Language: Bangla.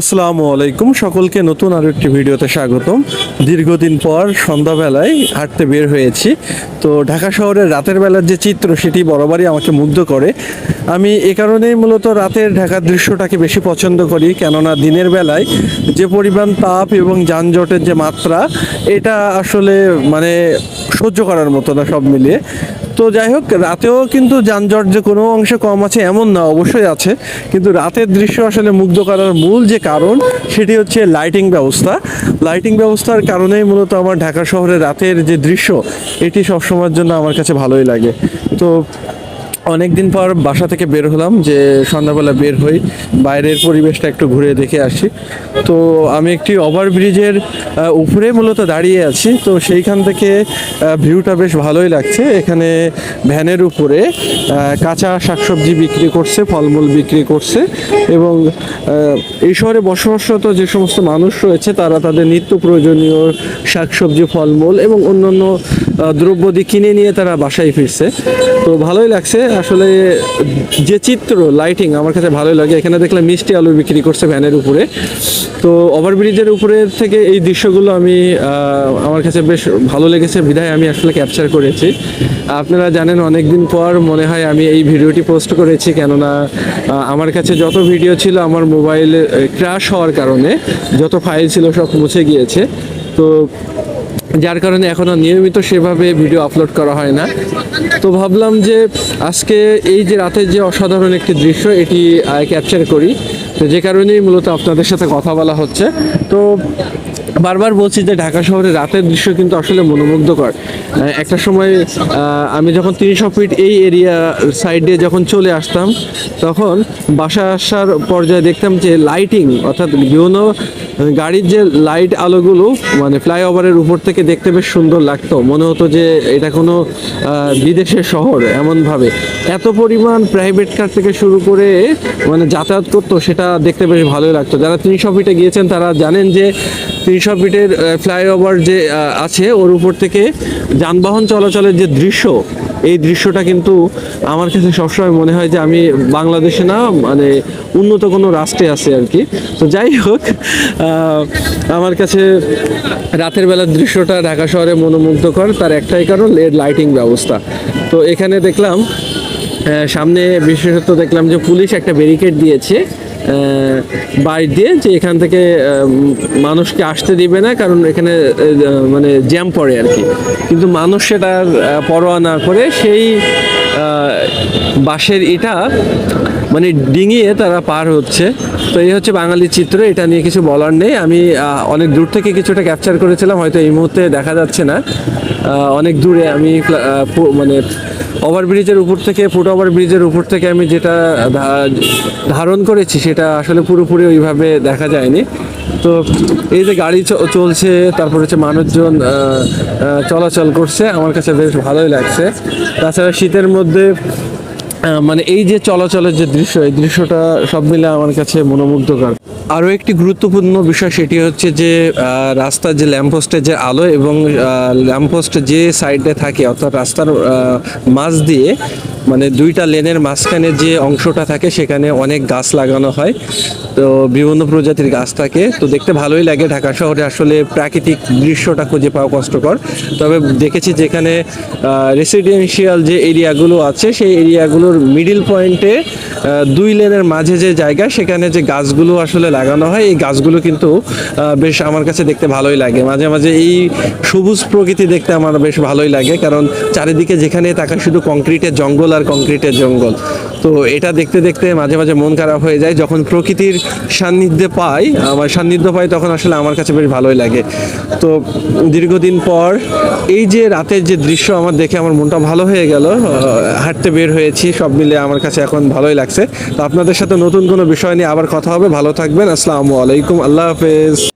আসসালামু আলাইকুম। সকলকে নতুন আরও একটি ভিডিওতে স্বাগতম। দীর্ঘদিন পর সন্ধ্যাবেলায় হাঁটতে বের হয়েছি। তো ঢাকা শহরের রাতের বেলার যে চিত্র, সেটি বরাবরই আমাকে মুগ্ধ করে। আমি এ কারণেই মূলত রাতের ঢাকার দৃশ্যটাকে বেশি পছন্দ করি, কেননা দিনের বেলায় যে পরিমাণ তাপ এবং যানজটের যে মাত্রা, এটা আসলে মানে সহ্য করার মতো না সব মিলিয়ে। তো যাই হোক, রাতেও কিন্তু যানজট যে কোনো অংশে কম আছে এমন না, অবশ্যই আছে। কিন্তু রাতের দৃশ্য আসলে মুগ্ধ করার মূল যে কারণ, সেটি হচ্ছে লাইটিং ব্যবস্থা। লাইটিং ব্যবস্থার কারণেই মূলত আমার ঢাকা শহরে রাতের যে দৃশ্য, এটি সবসময়ের জন্য আমার কাছে ভালোই লাগে। তো অনেক দিন পর বাসা থেকে বের হলাম যে সন্ধ্যাবেলা বের হই, বাইরের পরিবেশটা একটু ঘুরে দেখে আসি। তো আমি একটি ওভারব্রিজের উপরে মূলত দাঁড়িয়ে আছি, তো সেইখান থেকে ভিউটা বেশ ভালোই লাগছে। এখানে ভ্যানের উপরে কাঁচা শাকসবজি বিক্রি করছে, ফলমূল বিক্রি করছে এবং এই শহরে বসবাসরত যে সমস্ত মানুষ রয়েছে, তারা তাদের নিত্য প্রয়োজনীয় শাকসবজি, ফলমূল এবং অন্যান্য দ্রব্যাদি কিনে নিয়ে তারা বাসায় ফিরছে। তো ভালোই লাগছে। আসলে যে চিত্র লাইটিং আমার কাছে ভালোই লাগে। এখানে দেখলাম মিষ্টি আলু বিক্রি করছে ভ্যানের উপরে। তো ওভারব্রিজের উপরে থেকে এই দৃশ্যগুলো আমি আমার কাছে বেশ ভালো লেগেছে। বিধায় আমি আসলে ক্যাপচার করেছি। আপনারা জানেন অনেক দিন পর মনে হয় আমি এই ভিডিওটি পোস্ট করেছি। কেননা আমার কাছে যত ভিডিও ছিল, আমার মোবাইলে ক্র্যাশ হওয়ার কারণে যত ফাইল ছিল সব মুছে গিয়েছে। তো যার কারণে এখনও নিয়মিত সেভাবে ভিডিও আপলোড করা হয় না। তো ভাবলাম যে আজকে এই যে রাতের যে অসাধারণ একটি দৃশ্য, এটি ক্যাপচার করি। তো যে কারণেই মূলত আপনাদের সাথে কথা বলা হচ্ছে। তো বারবার বলছি যে ঢাকা শহরে রাতের দৃশ্য কিন্তু আসলে মনোমুগ্ধকর। একটা সময় আমি যখন তিনশো ফিট এই এরিয়া সাইড যখন চলে আসতাম, তখন বাসা আসার পর্যায়ে দেখতাম যে লাইটিং অর্থাৎ বিভিন্ন গাড়ির যে লাইট আলোগুলো মানে ফ্লাইওভারের উপর থেকে দেখতে বেশ সুন্দর লাগতো। মনে হতো যে এটা কোনো বিদেশের শহর এমনভাবে। এত পরিমাণ প্রাইভেট কার থেকে শুরু করে মানে যাতায়াত করতো, সেটা দেখতে বেশ ভালোই লাগতো। যারা তিনশো ফিটে গিয়েছেন, তারা জানেন যে তিনশো ফিটের ফ্লাইওভার যে আছে, ওর উপর থেকে যানবাহন চলাচলের যে দৃশ্য, এই দৃশ্যটা কিন্তু আমার কাছে সবসময় মনে হয় যে আমি বাংলাদেশে না মানে উন্নত কোনো রাষ্ট্রে আছে আর কি। তো যাই হোক আমার কাছে রাতের বেলার দৃশ্যটা ঢাকা শহরে মনোমুগ্ধকর, তার একটাই কারণ এর লাইটিং ব্যবস্থা। তো এখানে দেখলাম সামনে বিশেষত দেখলাম যে পুলিশ একটা ব্যারিকেড দিয়েছে। বাইর দিয়ে যে এখান থেকে মানুষকে আসতে দিবে না, কারণ এখানে মানে জ্যাম পড়ে আর কি। কিন্তু মানুষ সেটার পরোয়া না করে সেই বাসের বাঁশের ইটা মানে ডিঙিয়ে তারা পার হচ্ছে। তো এই হচ্ছে বাঙালি চিত্র, এটা নিয়ে কিছু বলার নেই। আমি অনেক দূর থেকে কিছুটা ক্যাপচার করেছিলাম, হয়তো এই মুহূর্তে দেখা যাচ্ছে না। অনেক দূরে আমি মানে ওভারব্রিজের উপর থেকে, ফুট ওভার ব্রিজের উপর থেকে আমি যেটা ধারণ করেছি, সেটা আসলে পুরোপুরি ওইভাবে দেখা যায়নি। তো এই যে গাড়ি চলছে, তারপর হচ্ছে মানুষজন চলাচল করছে, আমার কাছে বেশ ভালোই লাগছে। তাছাড়া শীতের মধ্যে মানে এই যে চলাচলের যে দৃশ্য এই দৃশ্যটা সব মিলে আমার কাছে মনোমুগ্ধকর। আরও একটি গুরুত্বপূর্ণ বিষয় সেটি হচ্ছে যে রাস্তার যে ল্যাম্পপোস্টের যে আলো এবং ল্যাম্পপোস্ট যে সাইডে থাকে, অর্থাৎ রাস্তার মাঝ দিয়ে মানে দুইটা লেনের মাঝখানে যে অংশটা থাকে সেখানে অনেক গাছ লাগানো হয়। তো বিভিন্ন প্রজাতির গাছ থাকে। তো দেখতে ভালোই লাগে ঢাকা শহরে। আসলে প্রাকৃতিক দৃশ্যটা খুঁজে পাওয়া কষ্টকর। তবে দেখেছি যেখানে রেসিডেন্সিয়াল যে এরিয়াগুলো আছে, সেই এরিয়াগুলোর মিডিল পয়েন্টে দুই লেনের মাঝে যে জায়গা, সেখানে যে গাছগুলো আসলে লাগানো হয়, এই গাছগুলো কিন্তু বেশ আমার কাছে দেখতে ভালোই লাগে। মাঝে মাঝে এই সবুজ প্রকৃতি দেখতে আমার বেশ ভালোই লাগে, কারণ চারিদিকে যেখানে তাকায় শুধু কংক্রিটের জঙ্গল আর কংক্রিটের জঙ্গল। তো এটা দেখতে দেখতে মাঝে মাঝে মন খারাপ হয়ে যায়। যখন প্রকৃতির সান্নিধ্যে পাই, আমার সান্নিধ্য পাই, তখন আসলে আমার কাছে বেশ ভালোই লাগে। তো দীর্ঘদিন পর এই যে রাতের যে দৃশ্য আমার দেখে আমার মনটা ভালো হয়ে গেল হাঁটতে বের হয়েছি, সব মিলে আমার কাছে এখন ভালোই লাগছে। তো আপনাদের সাথে নতুন কোনো বিষয় নিয়ে আবার কথা হবে। ভালো থাকবেন। আসসালামু আলাইকুম। আল্লাহ হাফেজ।